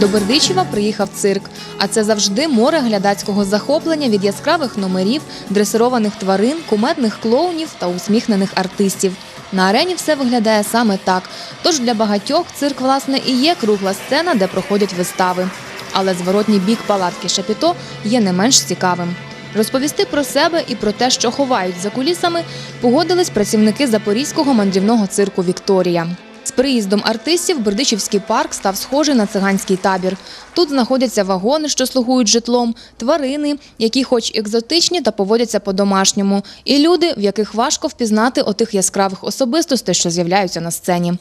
До Бердичева приїхав цирк, а це завжди море глядацького захоплення від яскравих номерів, дресированих тварин, кумедних клоунів та усміхнених артистів. На арені все виглядає саме так. Тож для багатьох цирк, власне, і є кругла сцена, де проходять вистави. Але зворотній бік палатки Шапіто є не менш цікавим. Розповісти про себе і про те, що ховають за кулісами, погодились працівники запорізького мандрівного цирку Вікторія. З приїздом артистів Бердичівський парк став схожий на циганський табір. Тут знаходяться вагони, що слугують житлом, тварини, які хоч екзотичні та поводяться по-домашньому, і люди, в яких важко впізнати отих яскравих особистостей, що з'являються на сцені.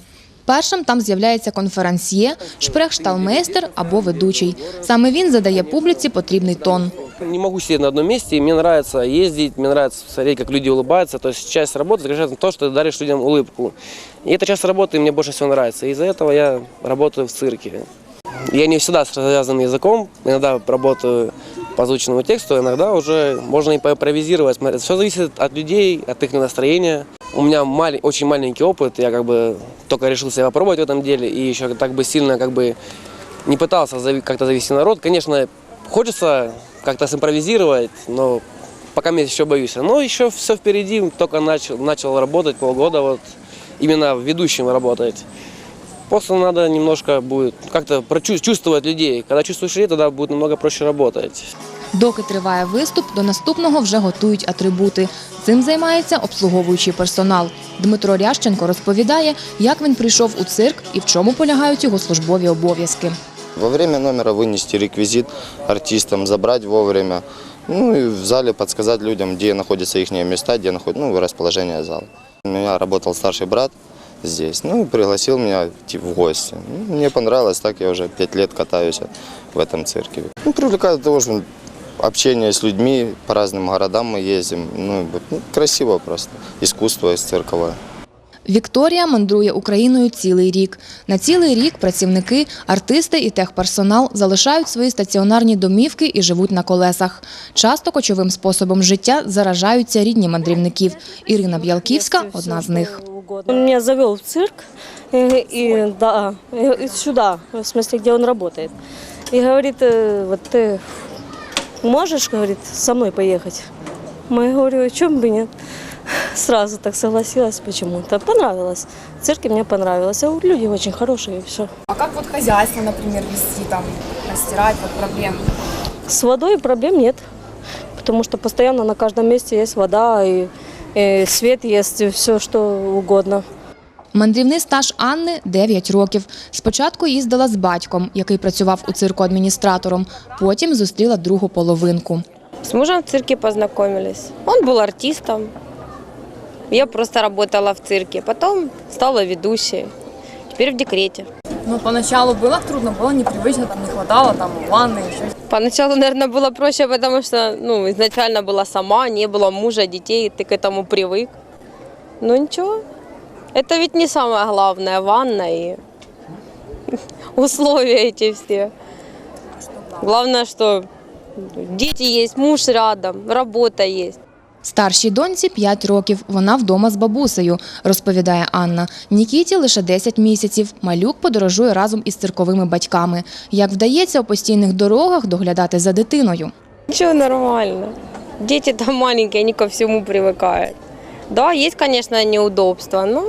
Першим там з'являється конферансьє, шпрехшталмейстер або ведучий. Саме він задає публіці потрібний тон. Не могу сидеть на одном месте, и мне нравится ездить, мне нравится смотреть, как люди улыбаются. То есть часть работы заключается в том, что ты даришь людям улыбку. И эта часть работы мне больше всего нравится. Из-за этого я работаю в цирке. Я не всегда с развязанным языком, иногда работаю по озвученному тексту, иногда уже можно и поимпровизировать. Все зависит от людей, от их настроения. У меня малень- очень маленький опыт, я как бы только решил себя попробовать в этом деле и еще так бы сильно как бы не пытался как-то завести народ. Конечно, хочется как-то симпровизировать, но пока я еще боюсь. Но еще все впереди, только начал, начал работать полгода, вот именно ведущим работать. Просто надо немножко будет как-то прочу- чувствовать людей. Когда чувствуешь людей, тогда будет намного проще работать. Доки триває виступ, до наступного вже готують атрибути. Цим займається обслуговуючий персонал. Дмитро Рященко розповідає, як він прийшов у цирк і в чому полягають його службові обов'язки. Во время номера вынести реквизит артистам, забрать вовремя. Ну и в зале подсказать людям, где находятся их места, где находится ну, расположение зала. У меня работал старший брат здесь, ну и пригласил меня идти в гости. Ну, Мне понравилось, так я уже пять лет катаюсь в этом цирке. Ну, привлекает того, что общение с людьми, по разным городам мы ездим. Ну, ну, красиво просто, искусство есть цирковое. Вікторія мандрує Україною цілий рік. На цілий рік працівники, артисти і техперсонал залишають свої стаціонарні домівки і живуть на колесах. Часто кочовим способом життя заражаються рідні мандрівників. Ірина Б'ялківська – одна з них. Он меня завел в цирк, э, и, да, э, и сюда, в смысле, где он работает. И говорит, э, вот ты можешь, говорит, со мной поехать? Мы говорю, о чем бы нет. Сразу так согласилась почему-то. Понравилось. В мне понравилось. А люди очень хорошие, и все. А как вот хозяйство, например, вести, там, постирать, вот проблем? С водой проблем нет, потому что постоянно на каждом месте есть вода, и, и свет есть, и все что угодно. Мандрівний стаж Анни – 9 років. Спочатку їздила з батьком, який працював у цирку адміністратором. Потім зустріла другу половинку. С мужем в цирке познакомились. Он был артистом. Я просто работала в цирке. Потом стала ведущей. Теперь в декрете. Ну, поначалу было трудно, было непривычно, там не хватало, там, ванны, еще Поначалу, наверное, было проще, потому что ну, изначально была сама, не было мужа, детей, ты к этому привык. Ну ничего. Это ведь не самое главное, ванна и условия эти все. Главное, что дети есть, муж рядом, работа есть. Старшій доньці 5 років. Вона вдома з бабусею, розповідає Анна. Нікіті лише 10 місяців. Малюк подорожує разом із цирковими батьками. Як вдається у постійних дорогах доглядати за дитиною. Ничего, нормально. Дети там маленькие, они ко всему привыкают. Да, есть, конечно, неудобства, но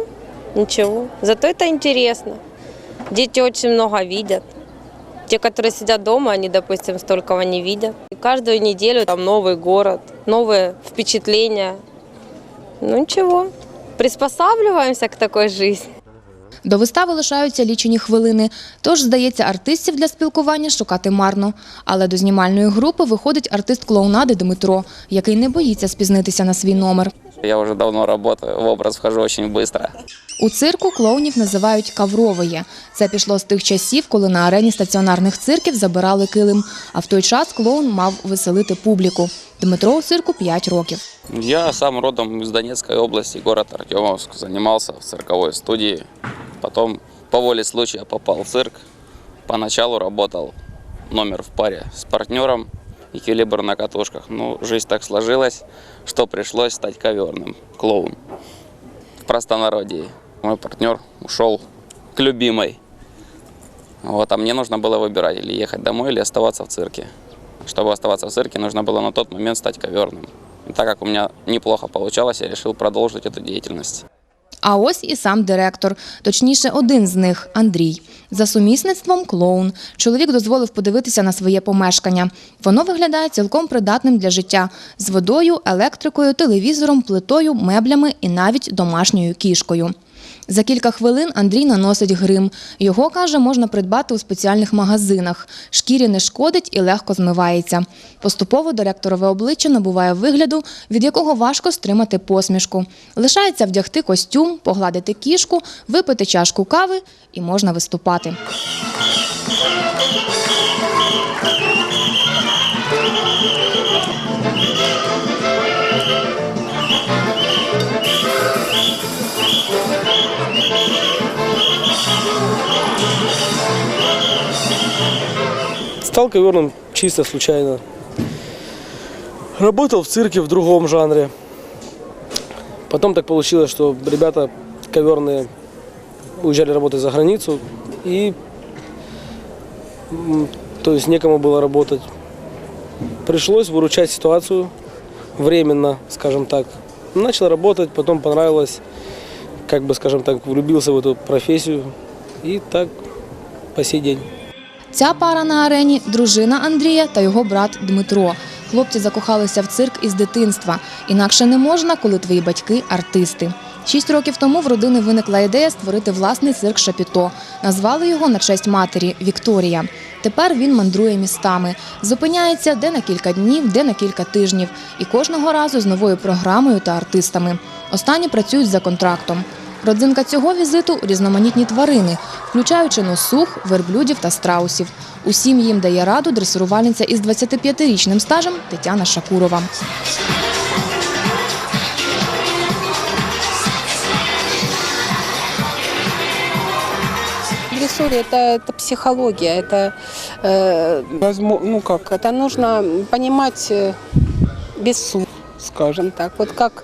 ничего. Зато это интересно. Дети очень много видят. Те, которые сидят дома, они, допустим, столького не видят. И каждую неделю там новый город, новые впечатления. Ну ничего, приспосабливаемся к такой жизни. До вистави лишаються лічені хвилини, тож, здається, артистів для спілкування шукати марно. Але до знімальної групи виходить артист клоунади Дмитро, який не боїться спізнитися на свій номер. Я уже давно работаю, в образ вхожу очень быстро. У цирку клоунів називають кавровиє. Це пішло з тих часів, коли на арені стаціонарних цирків забирали килим. А в той час клоун мав веселити публіку. Дмитро у цирку 5 років. Я сам родом из Донецкой области, город Артемовск, занимался в цирковой студии. Потом по воле случая попал в цирк. Поначалу работал номер в паре с партнером, эквилибр на катушках. Но жизнь так сложилась, что пришлось стать коверным, клоун. В простонародье. Мой партнер ушел к любимой. Вот, а мне нужно было выбирать, или ехать домой, или оставаться в цирке. Чтобы оставаться в цирке, нужно было на тот момент стать коверным. И так как у меня неплохо получалось, я решил продолжить эту деятельность. А ось і сам директор, точніше, один з них Андрій. За сумісництвом клоун. Чоловік дозволив подивитися на своє помешкання. Воно виглядає цілком придатним для життя з водою, електрикою, телевізором, плитою, меблями і навіть домашньою кішкою. За кілька хвилин Андрій наносить грим. Його, каже, можна придбати у спеціальних магазинах. Шкірі не шкодить і легко змивається. Поступово директорове обличчя набуває вигляду, від якого важко стримати посмішку. Лишається вдягти костюм, погладити кішку, випити чашку кави і можна виступати. Стал коверным чисто случайно. Работал в цирке в другом жанре. Потом так получилось, что ребята коверные уезжали работать за границу. И то есть некому было работать. Пришлось выручать ситуацию временно, скажем так. Начал работать, потом понравилось, как бы, скажем так, влюбился в эту профессию. И так по сей день. Ця пара на арені дружина Андрія та його брат Дмитро. Хлопці закохалися в цирк із дитинства. Інакше не можна, коли твої батьки артисти. Шість років тому в родини виникла ідея створити власний цирк Шапіто. Назвали його на честь матері Вікторія. Тепер він мандрує містами, зупиняється де на кілька днів, де на кілька тижнів, і кожного разу з новою програмою та артистами. Останні працюють за контрактом. Родзинка цього візиту різноманітні тварини, включаючи носух, верблюдів та страусів. Усім їм дає раду дресирувальниця із 25-річним стажем Тетяна Шакурова. Дрессура это, это психология, это, э, возмо- ну как, это нужно понимать э, без слов, скажем так. Вот как э,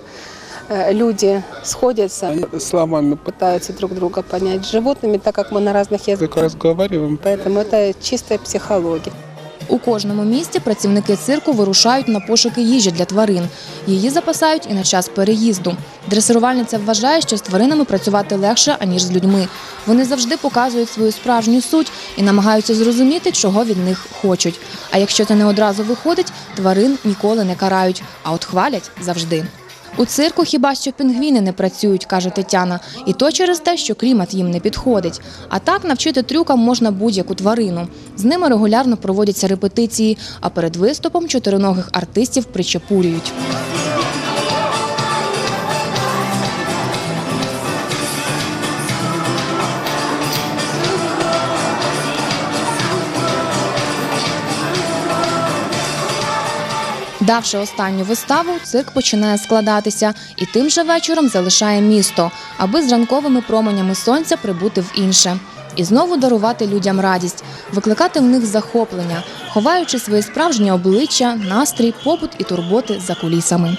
люди сходятся, они словами пытаются друг друга понять с животными, так как мы на разных языках разговариваем, поэтому это чистая психология. У кожному місті працівники цирку вирушають на пошуки їжі для тварин. Її запасають і на час переїзду. Дресирувальниця вважає, що з тваринами працювати легше, аніж з людьми. Вони завжди показують свою справжню суть і намагаються зрозуміти, чого від них хочуть. А якщо це не одразу виходить, тварин ніколи не карають, а от хвалять завжди. У цирку хіба що пінгвіни не працюють, каже Тетяна, і то через те, що клімат їм не підходить. А так навчити трюкам можна будь-яку тварину. З ними регулярно проводяться репетиції, а перед виступом чотириногих артистів причепурюють. Давши останню виставу, цирк починає складатися і тим же вечором залишає місто, аби з ранковими променями сонця прибути в інше. І знову дарувати людям радість, викликати в них захоплення, ховаючи своє справжнє обличчя, настрій, побут і турботи за кулісами.